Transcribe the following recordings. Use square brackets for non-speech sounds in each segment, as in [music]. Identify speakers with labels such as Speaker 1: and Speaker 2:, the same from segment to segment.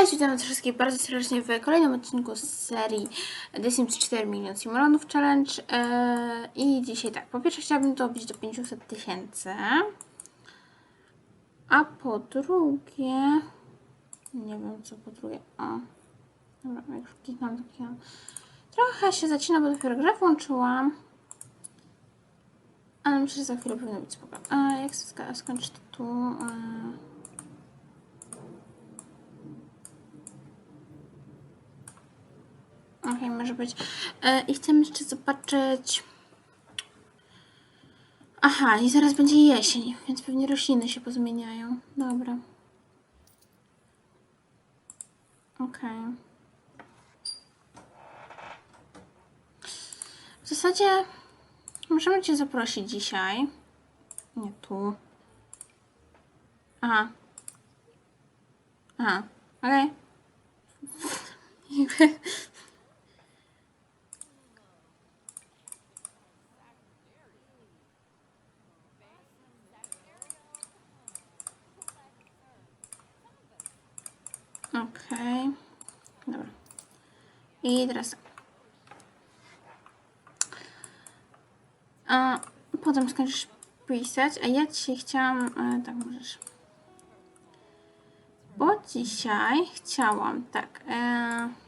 Speaker 1: Cześć, witam was wszystkich bardzo serdecznie w kolejnym odcinku z serii The Sims 4 Milion Simulonów Challenge Eee, i dzisiaj tak, po pierwsze chciałabym to obić do 500 tysięcy, a po drugie, nie wiem co po drugie, o, dobra, jak kliknąłem, to. Trochę się zacina, bo dopiero grę włączyłam, ale myślę, że za chwilę powinno być spoko. A jak ska- skończyć to tu? Okej, może być. E, I chcemy jeszcze zobaczyć. Aha, i zaraz będzie jesień, więc pewnie rośliny się pozmieniają. Dobra. Okej. W zasadzie możemy Cię zaprosić dzisiaj. Nie tu. Aha. Aha, okej. [laughs] Jakby- Okej. Dobra. I teraz tak. A potem skończysz pisać, a ja dzisiaj chciałam... E, tak, możesz. Bo dzisiaj chciałam, tak... E,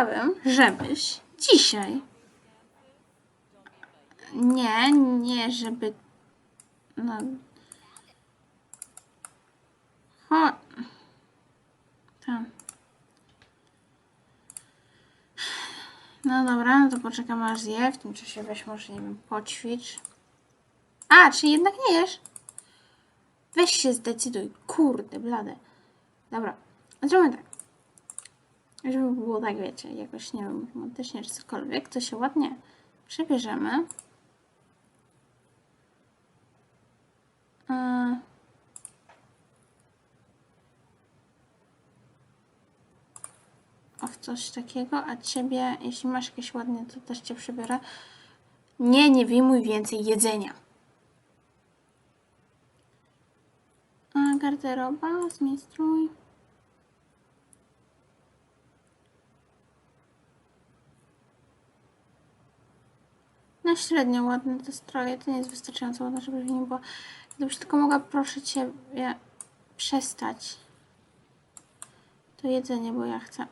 Speaker 1: Chciałabym, żebyś dzisiaj. Nie, nie, żeby. No. Tam. No dobra, no to poczekam aż zje. W tym czasie weź może, nie wiem, poćwicz. A, czy jednak nie jesz? Weź się zdecyduj. Kurde, blade. Dobra, zrobimy tak. Żeby było tak, wiecie, jakoś, nie wiem, romantycznie czy cokolwiek, to się ładnie przebierzemy. Yy. O, coś takiego, a ciebie, jeśli masz jakieś ładnie, to też cię przebiorę. Nie, nie wyjmuj więcej jedzenia. A, garderoba, zmień średnio ładne te stroje, to nie jest wystarczająco ładne, żeby w nim było. Gdybyś tylko mogła, proszę Cię, ja, przestać. To jedzenie, bo ja chcę.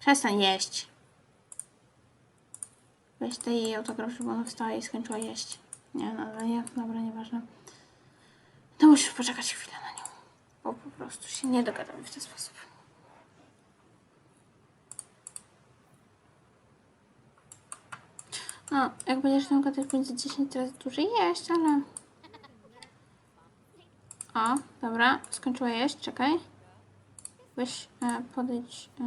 Speaker 1: Przestań jeść. Weź daj jej autograf, żeby ona wstała i skończyła jeść. Nie, no ale nie, dobra, nieważne. To musisz poczekać chwilę na nią. Bo po prostu się nie dogadamy w ten sposób. No, jak będziesz miał gadać, będzie 10 razy dłużej jeść, ale... O, dobra, skończyła jeść, czekaj. Weź, e, podejdź... E,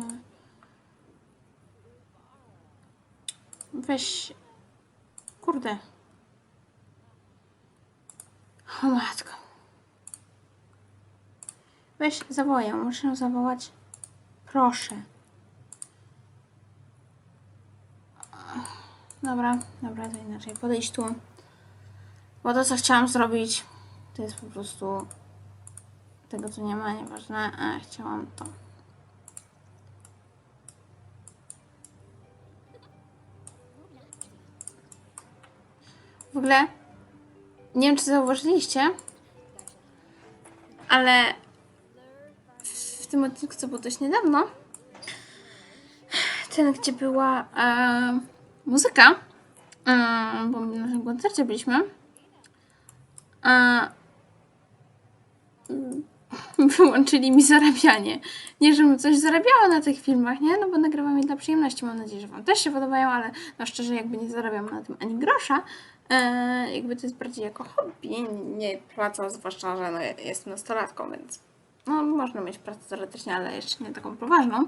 Speaker 1: weź... Kurde. O matko. Weź, zawołaj ją, muszę zawołać. Proszę. Dobra, dobra, to inaczej. Podejść tu. Bo to, co chciałam zrobić, to jest po prostu tego, co nie ma, nieważne. A chciałam to. W ogóle nie wiem, czy zauważyliście, ale w tym odcinku, co było dość niedawno, ten, gdzie była muzyka, e, bo na naszym koncercie byliśmy, e, mm, [laughs] wyłączyli mi zarabianie. Nie, żebym coś zarabiała na tych filmach, nie? No bo nagrywam je dla przyjemności. Mam nadzieję, że Wam też się podobają, ale no szczerze, jakby nie zarabiam na tym ani grosza. E, jakby to jest bardziej jako hobby, nie praca, zwłaszcza, że no, jestem nastolatką, więc no można mieć pracę teoretycznie, ale jeszcze nie taką poważną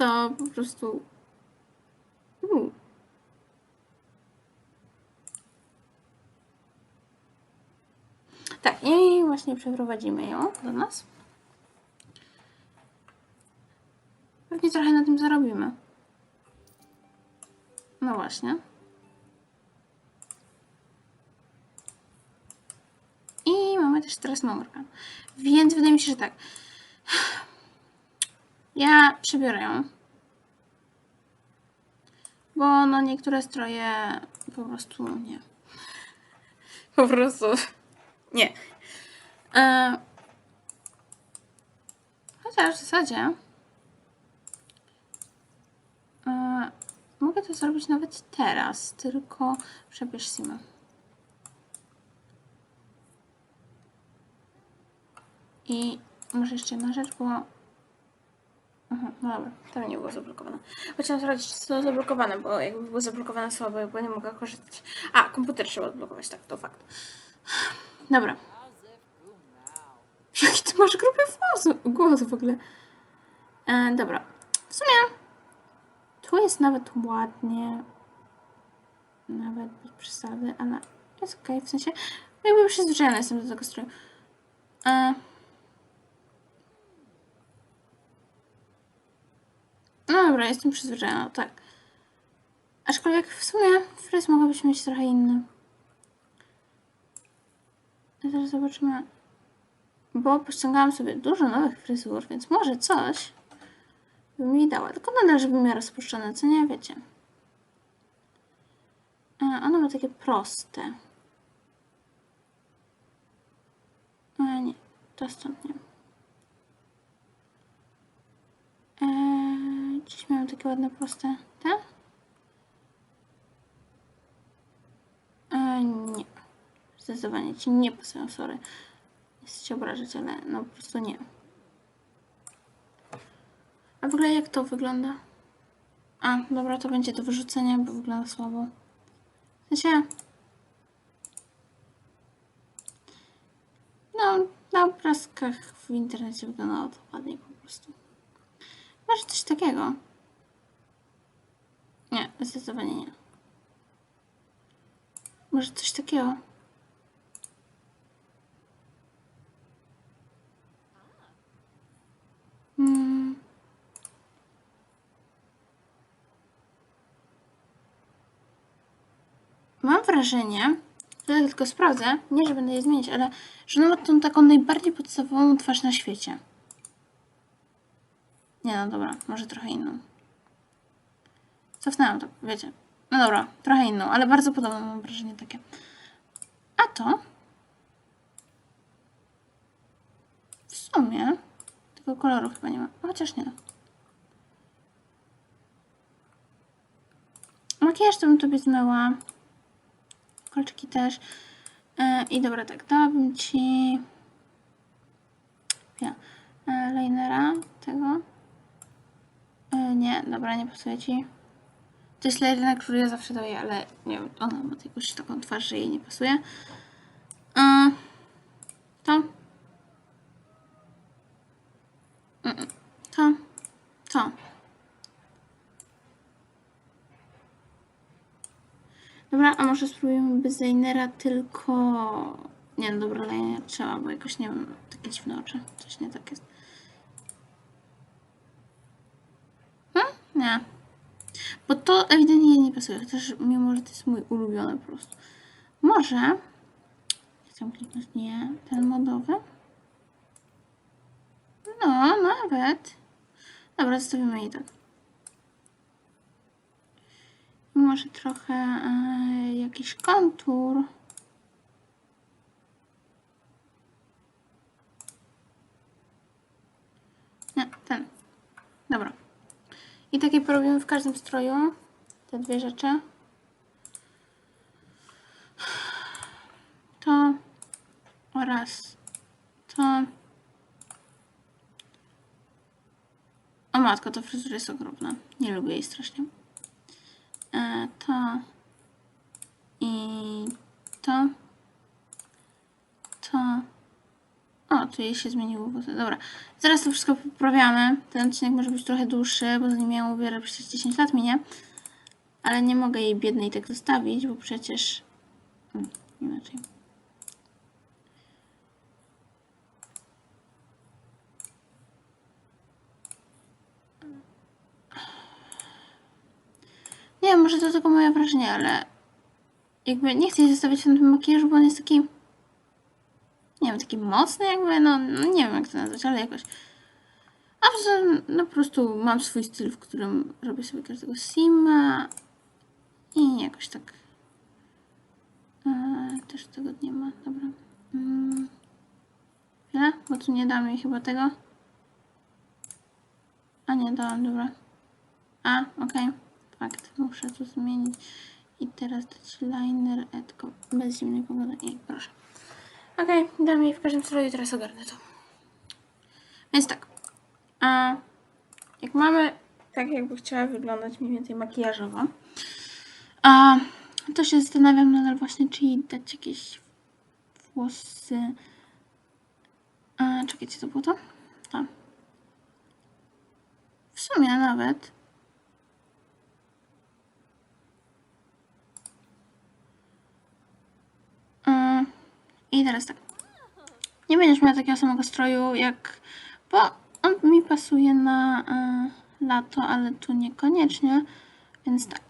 Speaker 1: to po prostu. Tak, i właśnie przeprowadzimy ją do nas. Pewnie trochę na tym zarobimy. No właśnie. I mamy też teraz mamorgan. Więc wydaje mi się, że tak. Ja przebiorę ją. Bo no niektóre stroje po prostu nie. Po prostu nie. E, chociaż w zasadzie e, mogę to zrobić nawet teraz, tylko przebierz Sima. I może jeszcze jedna rzecz, bo Aha, no dobra, tam nie było zablokowane. Chciałam sprawdzić, czy to zablokowane, bo jakby było zablokowane słabo, bo nie mogę korzystać. A, komputer trzeba odblokować, tak, to fakt. Dobra. [laughs] Jaki ty masz grupę głosu w ogóle? E, dobra. W sumie tu jest nawet ładnie. Nawet bez przesady, ale jest okej, w sensie jakby przyzwyczajona jestem do tego stroju. E, No dobra, jestem przyzwyczajona, tak. Aczkolwiek w sumie fryz mogłabyś mieć trochę inny. A teraz zobaczymy. Bo pościągałam sobie dużo nowych fryzur, więc może coś by mi dała. Tylko nadal, żeby miała rozpuszczone, co nie wiecie. A, one ma takie proste. A nie, to stąd nie. Eee, gdzieś miałam takie ładne proste, te? Eee, nie. Zdecydowanie ci nie pasują, sorry. Nie chcę cię obrażać, ale no po prostu nie. A w ogóle jak to wygląda? A, dobra, to będzie do wyrzucenia, bo wygląda słabo. W sensie... No, na obrazkach w internecie wyglądało to ładniej po prostu. Może coś takiego? Nie, zdecydowanie nie. Może coś takiego? Hmm. Mam wrażenie, ja tylko sprawdzę, nie, że będę je zmieniać, ale że ona ma tą taką najbardziej podstawową twarz na świecie. Nie no dobra, może trochę inną. Cofnęłam to, wiecie. No dobra, trochę inną, ale bardzo podobną mam wrażenie takie. A to w sumie tego koloru chyba nie ma. Chociaż nie. Makijaż to bym tobie zmyła. Kolczyki też. E, I dobra, tak, dałabym ci ja, e, linera tego. E, nie, dobra, nie pasuje ci. To jest liner, który ja zawsze daję, ale nie wiem, ona ma jakąś taką twarz, że jej nie pasuje. E, to. Mm, To. To. Dobra, a może spróbujemy bez linera tylko... Nie, no dobra, liner trzeba, bo jakoś nie wiem, takie dziwne oczy. Coś nie tak jest. Hmm? Nie. Bo to ewidentnie nie pasuje, chociaż mimo, że to jest mój ulubiony po prostu. Może... Chcę kliknąć nie, ten modowy. No, nawet. Dobra, zostawimy jej tak. Może trochę e, jakiś kontur. Nie, ten. Dobra. I takie porobimy w każdym stroju. Te dwie rzeczy. To oraz to. O matko, to fryzura jest okropna. Nie lubię jej strasznie. E, to i to. tu jej się zmieniło. Dobra, zaraz to wszystko poprawiamy. Ten odcinek może być trochę dłuższy, bo zanim ją ubiorę przecież 10 lat minie. Ale nie mogę jej biednej tak zostawić, bo przecież... Hmm, inaczej. Nie wiem, może to tylko moje wrażenie, ale jakby nie chcę jej zostawić w tym makijażu, bo on jest taki nie wiem, taki mocny jakby, no, no nie wiem jak to nazwać, ale jakoś a tym, no po prostu mam swój styl, w którym robię sobie każdego sima i jakoś tak też tego nie ma, dobra. Mm. Chwilę, bo tu nie dam jej chyba tego. A nie, dałam, dobra. A, okej. Fakt, muszę to zmienić. I teraz dać liner, e, tylko bez zimnej pogody. I proszę. Okej, dam jej w każdym i teraz ogarnę to. Więc tak. A jak mamy tak jakby chciała wyglądać mniej więcej makijażowo, a to się zastanawiam nadal właśnie, czy jej dać jakieś włosy. A, czekajcie, to było to? Tak. W sumie nawet. I teraz tak. Nie będziesz miała takiego samego stroju jak. Bo on mi pasuje na y, lato, ale tu niekoniecznie. Więc tak.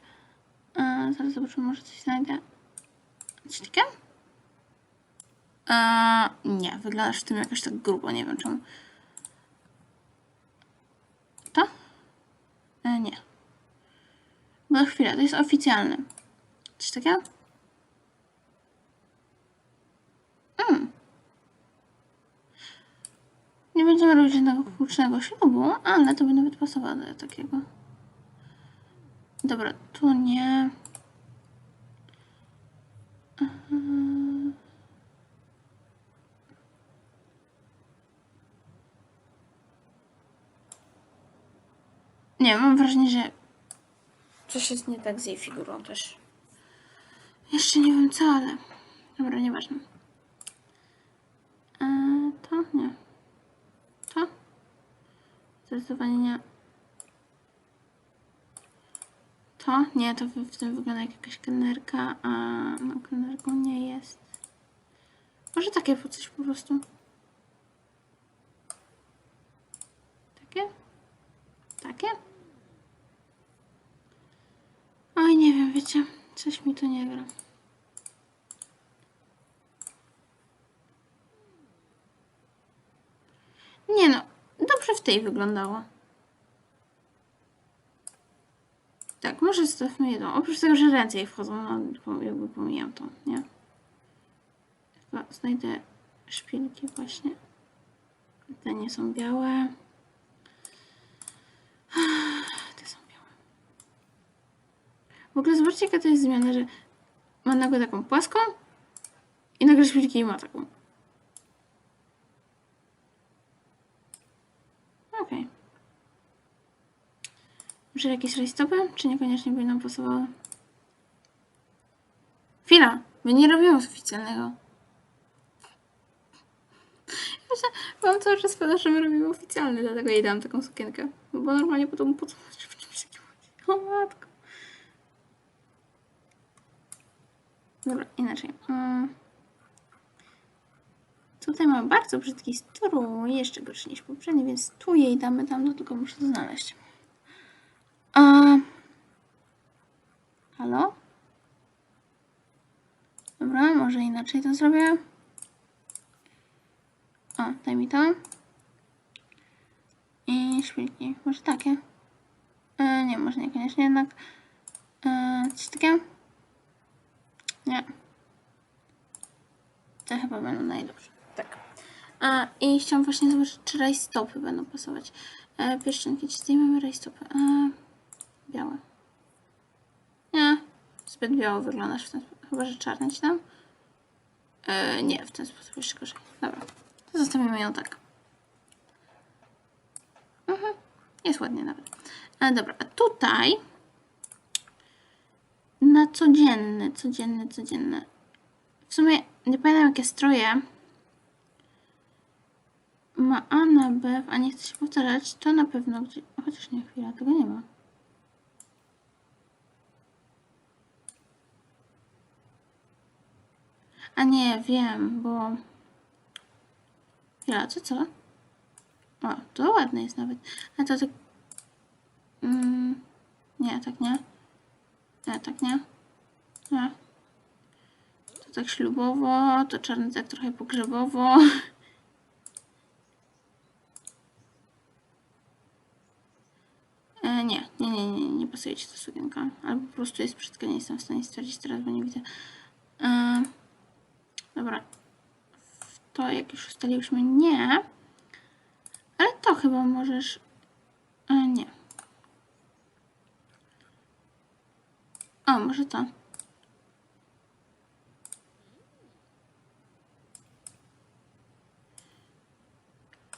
Speaker 1: Y, zaraz zobaczymy, może coś znajdę. Coś takiego? E, nie, wyglądasz w tym jakoś tak grubo, nie wiem czemu. To? E, nie. Bo chwila, to jest oficjalne. Coś takiego? Mm. Nie będziemy robić żadnego hucznego ślubu, ale to by nawet pasowało do takiego. Dobra, tu nie. Nie, mam wrażenie, że coś jest nie tak z jej figurą też. Jeszcze nie wiem co, ale dobra, nieważne. To nie. To? Zdecydowanie nie. To? Nie, to w, tym wygląda jak jakaś kelnerka, a no kelnerką nie jest. Może takie po coś po prostu. Takie? Takie? Oj, nie wiem, wiecie, coś mi to nie gra. Nie no, tej wyglądało. Tak, może zostawmy jedną. Oprócz tego, że ręce jej wchodzą, no jakby pomijam to, nie? Znajdę szpilki właśnie. Te nie są białe. Te są białe. W ogóle zobaczcie, jaka to jest zmiana, że ma nagle taką płaską i nagle szpilki ma taką. Okej. Może jakieś rajstopy? Czy niekoniecznie nam pasowały? Chwila! My nie robimy oficjalnego. Myślę, mam cały czas pewność, że my robimy oficjalny, dlatego jej dam taką sukienkę. Bo normalnie potem po co w czymś takim? O matko. Dobra, inaczej. Mm. Tutaj mam bardzo brzydki strój, jeszcze gorszy niż poprzedni, więc tu jej damy tam, no tylko muszę znaleźć. A... Halo? Dobra, może inaczej to zrobię. O, daj mi to. I szpilki. Może takie? E, nie, może niekoniecznie jednak. E, coś takiego? Nie. Te chyba będą najlepsze. Tak. A, I chciałam właśnie zobaczyć, czy rajstopy będą pasować. E, pierścionki, czy zdejmiemy rajstopy? E, białe. Nie, zbyt biało wyglądasz w ten sposób. Chyba, że czarne ci dam? E, nie, w ten sposób jeszcze gorzej. Dobra, to zostawimy ją tak. Mhm. Jest ładnie nawet. E, dobra, a tutaj na codzienny, codzienny, codzienny. W sumie nie pamiętam jakie stroje ma Anna Bew, a nie chcę się powtarzać, to na pewno gdzieś... Chociaż nie, chwila, tego nie ma. A nie, wiem, bo... Chwila, co, co? O, to ładne jest nawet. A to tak... Mm, nie, tak nie. Nie, tak nie? Nie. To tak ślubowo, to czarny tak trochę pogrzebowo. E, nie, nie, nie, nie, nie pasuje ci ta sukienka. Albo po prostu jest brzydka, nie jestem w stanie stwierdzić teraz, bo nie widzę. E, dobra. To jak już ustaliłyśmy nie. Ale to chyba możesz... E, nie. O, może to.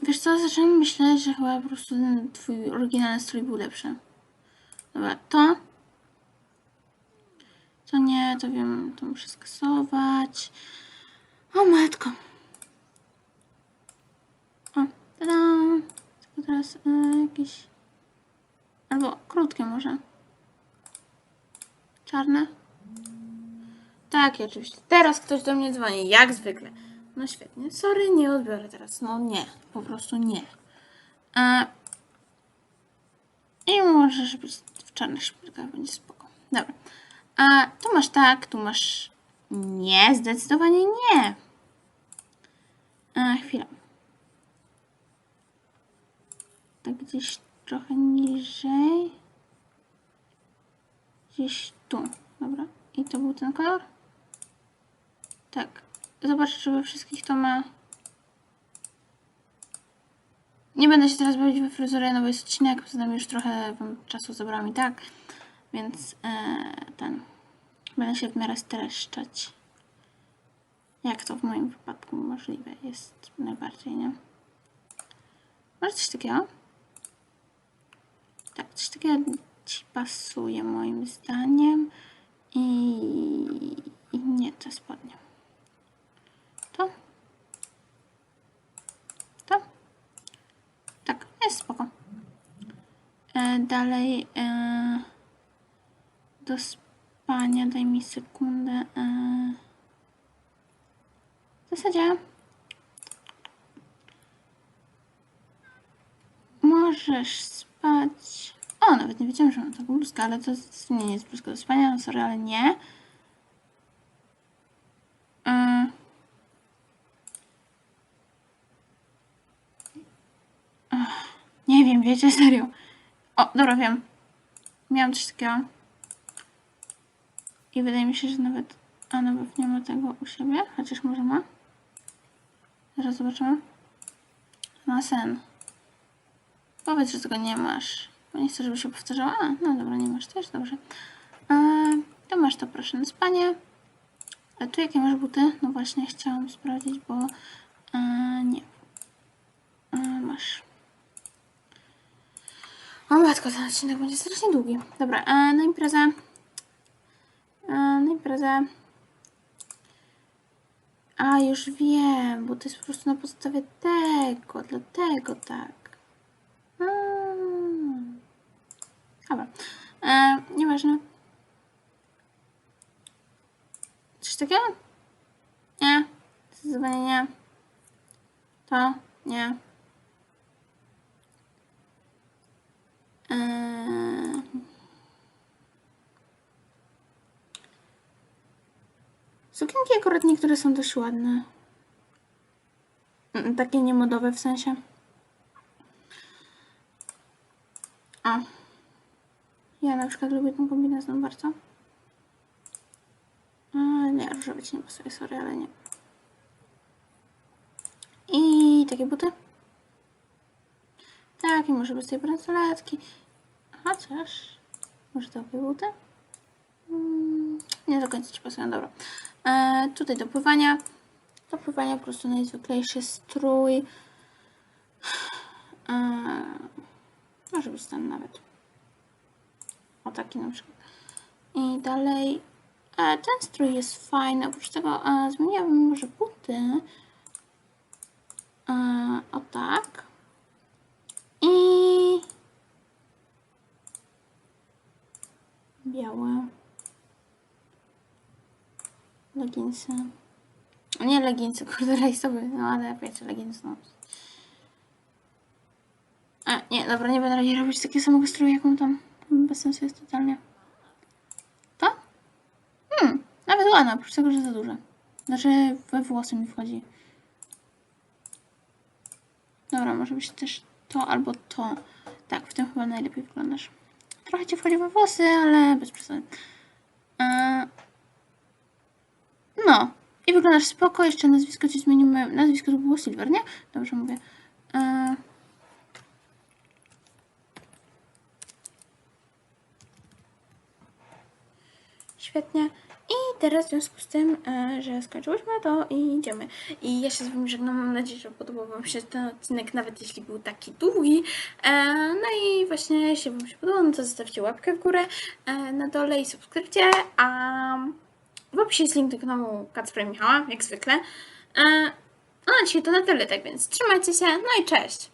Speaker 1: Wiesz co, zaczęłam myśleć, że chyba po prostu ten twój oryginalny strój był lepszy. Dobra, to. To nie, to wiem, to muszę skasować. O matko. O, tada. Tylko teraz e, jakieś... Albo krótkie może. Czarne? Tak, oczywiście. Teraz ktoś do mnie dzwoni, jak zwykle. No świetnie. Sorry, nie odbiorę teraz. No nie, po prostu nie. E... I możesz być w czarnych szpilkach, będzie spoko. Dobra. A tu masz tak, tu masz nie, zdecydowanie nie. E, chwila. Tak gdzieś trochę niżej. Gdzieś tu. Dobra. I to był ten kolor? Tak. Zobacz, czy we wszystkich to ma... Nie będę się teraz bawić we fryzurę, no bo jest odcinek, poza już trochę wam czasu zabrałam i tak, więc e, ten... Będę się miarę streszczać. Jak to w moim wypadku możliwe jest najbardziej, nie? Może coś takiego? Tak, coś takiego ci pasuje moim zdaniem. I, i nie te spodnie. To? To? Tak, jest spoko. E, dalej e, do spania daj mi sekundę. E, w zasadzie możesz spać. O, nawet nie wiedziałam, że mam taką bluzkę, ale to nie jest bluzka do spania, no sorry, ale nie. Ach, Nie wiem, wiecie, serio. O, dobra, wiem. Miałam coś takiego. I wydaje mi się, że nawet a nawet nie ma tego u siebie, chociaż może ma. Zaraz zobaczymy. Ma sen. Powiedz, że tego nie masz. Bo nie chcę, żeby się powtarzało. A, no dobra, nie masz też, dobrze. A, to masz to proszę na spanie. A tu jakie masz buty? No właśnie, chciałam sprawdzić, bo a, nie. A, masz. O matko, ten odcinek będzie strasznie długi. Dobra, a, na imprezę. A, na imprezę. A, już wiem, bo to jest po prostu na podstawie tego, dlatego tak. Mm. Dobra. E, nieważne. Coś takiego? Nie. Zdecydowanie nie. To? Nie. Eee... Sukienki akurat niektóre są dość ładne. Mm, Takie niemodowe w sensie. O. Ja na przykład lubię ten kombinezon bardzo. A, nie, różowy ci nie pasuje, sorry, ale nie. I takie buty. Tak, i może być tej bransoletki. Chociaż... Może takie buty? Mm, nie do końca ci pasują, dobra. E, tutaj do pływania. Do pływania po prostu najzwyklejszy strój. E, może być ten nawet. O taki na przykład. I dalej. E, ten strój jest fajny. Oprócz tego e, zmieniłabym może buty. E, o tak. I białe leginsy. Nie leginsy, kurde, rejsowe, no ale wiecie, leginsy, no. A, nie, dobra, nie będę raczej robić takiego samego stroju, jaką tam. Bez sensu jest totalnie. nawet ładna, oprócz tego, że za duże. Znaczy we włosy mi wchodzi. Dobra, może być też to albo to. Tak, w tym chyba najlepiej wyglądasz. Trochę ci wchodzi we włosy, ale bez przesady. E, No. I wyglądasz spoko. Jeszcze nazwisko ci zmienimy. Nazwisko to było Silver, nie? Dobrze mówię. E, Świetnie. I teraz w związku z tym, e, że skończyłyśmy, to idziemy. I ja się z Wami żegnam. Mam nadzieję, że podobał Wam się ten odcinek, nawet jeśli był taki długi. E, No i właśnie, jeśli Wam się podobał, no to zostawcie łapkę w górę na dole i subskrypcję. A w opisie jest link do kanału Kacpra Michała, jak zwykle. E, No a dzisiaj to na tyle, tak więc trzymajcie się, no i cześć!